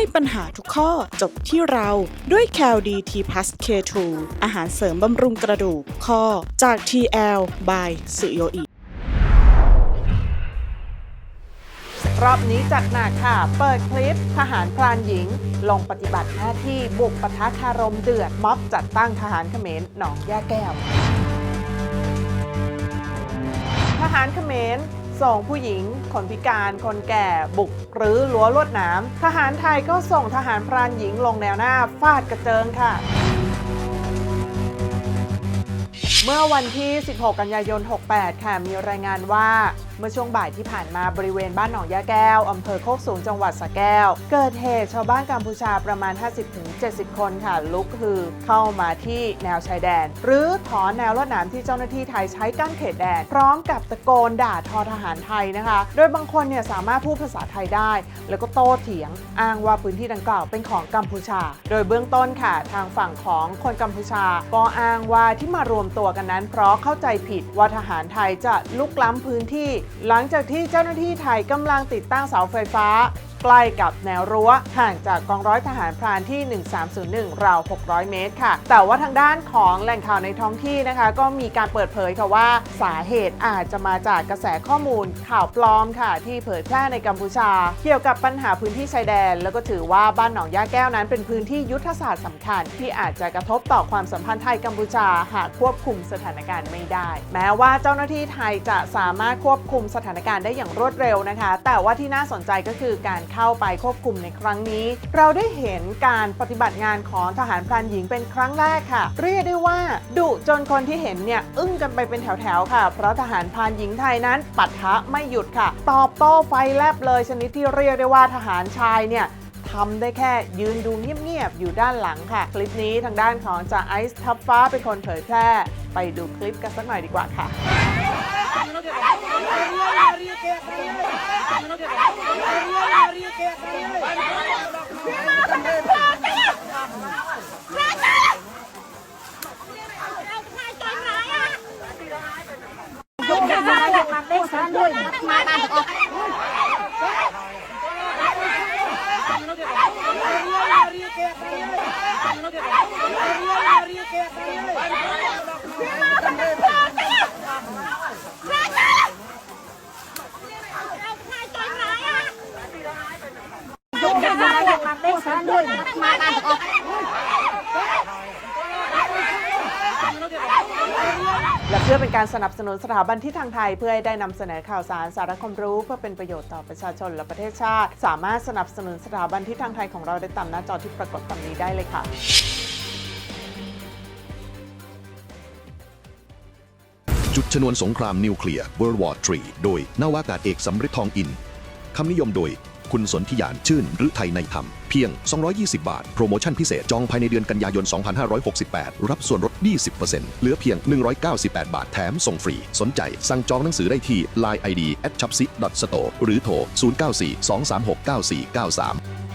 ให้ปัญหาทุกข้อจบที่เราด้วย c a l d t p l u s K2 อาหารเสริมบำรุงกระดูกข้อจาก TL by สุโยอิรอบนี้จัดหนักค่ะ เปิดคลิปทหารพรานหญิง ลงปฏิบัติหน้าที่บุกปะทะคารมเดือด ม็อบจัดตั้งทหารเขมรหนองย่าแก้ว ทหารเขมร ส่งผู้หญิง คนพิการ คนแก่ บุกหรือรั้วลวดหนามทหารไทยก็ส่งทหารพรานหญิงลงแนวหน้าฟาดกระเจิงค่ะ เมื่อวันที่ 16 กันยายน 68 ค่ะ มีรายงานว่า เมื่อช่วงบ่ายที่ผ่านมาบริเวณบ้านหนองยาแก้ว อำเภอโคกสูงจังหวัดสระแก้ว เกิดเหตุชาวบ้านกัมพูชาประมาณ 50-70 คนค่ะ ลุกคือเข้ามาที่แนวชายแดน หรือถอนแนวลวดหนามที่เจ้าหน้าที่ไทยใช้กั้นเขตแดน พร้อมกับตะโกนด่าทอทหารไทยนะคะ โดยบางคนเนี่ยสามารถพูดภาษาไทยได้ แล้วก็โต้เถียง อ้างว่าพื้นที่ดังกล่าวเป็นของกัมพูชา โดยเบื้องต้นค่ะ ทางฝั่งของคนกัมพูชา ก็อ้างว่าที่มารวมตัวกันนั้น เพราะเข้าใจผิดว่าทหารไทยจะลุกล้ำพื้นที่หลังจากที่เจ้าหน้าที่ไทยกำลังติดตั้งเสาไฟฟ้า ใกล้กับแนวรั้วห่างจากกองร้อยทหารพรานที่ 1301 ราว 600 เมตรค่ะ แต่ว่าทางด้านของแหล่งข่าวในท้องที่นะคะ ก็มีการเปิดเผยค่ะว่าสาเหตุอาจจะมาจากกระแสข้อมูลข่าวปลอมค่ะ ที่เผยแพร่ในกัมพูชา เกี่ยวกับปัญหาพื้นที่ชายแดน แล้วก็ถือว่าบ้านหนองย่าแก้วนั้นเป็นพื้นที่ยุทธศาสตร์สำคัญ ที่อาจจะกระทบต่อความสัมพันธ์ไทยกัมพูชาหากควบคุมสถานการณ์ไม่ได้ แม้ว่าเจ้าหน้าที่ไทยจะสามารถควบคุมสถานการณ์ได้อย่างรวดเร็วนะคะ แต่ว่าที่น่าสนใจก็คือการเข้าไปควบคุมในครั้งนี้ เราได้เห็นการปฏิบัติงานของทหารพรานหญิงเป็นครั้งแรกค่ะ เรียกได้ว่าดุจนคนที่เห็นเนี่ยอึ้งกันไปเป็นแถวๆค่ะ เพราะทหารพรานหญิงไทยนั้นปัดทะไม่หยุดค่ะ ตอบโต้ไฟแลบเลยชนิดที่เรียกได้ว่าทหารชายเนี่ยทำได้แค่ยืนดูเงียบๆอยู่ด้านหลังค่ะ คลิปนี้ทางด้านของจ่าไอซ์ทับฟ้าเป็นคนเผยแพร่ ไปดูคลิปกันสักหน่อยดีกว่าค่ะ យកមកដេកស្រានមួយមកបានទាំងអស់យកមកដេកស្រានមួយមកបានទាំងអស់ พื่อเป็นการสนับสนุนสถาบันที่ทางไทย เพื่อให้ได้นำเสนอข่าวสารสาระความรู้ เพื่อเป็นประโยชน์ต่อประชาชนและประเทศชาติ สามารถสนับสนุนสถาบันที่ทางไทยของเราได้ตามหน้าจอที่ปรากฏตามนี้ได้เลยค่ะจุดชนวนสงครามนิวเคลียร์ World War III โดยนาวากาศเอกสำริดทองอิน คำนิยมโดย คุณสนธิยานชื่นหรือไทยในธรรม เพียง 220 บาท โปรโมชั่นพิเศษ จองภายในเดือนกันยายน 2568 รับส่วนลด 20%เหลือเพียง 198 บาทแถมส่งฟรี สนใจ สั่งจองหนังสือได้ที่ Line ID at c h a p s i store หรือโทร 094 236 9493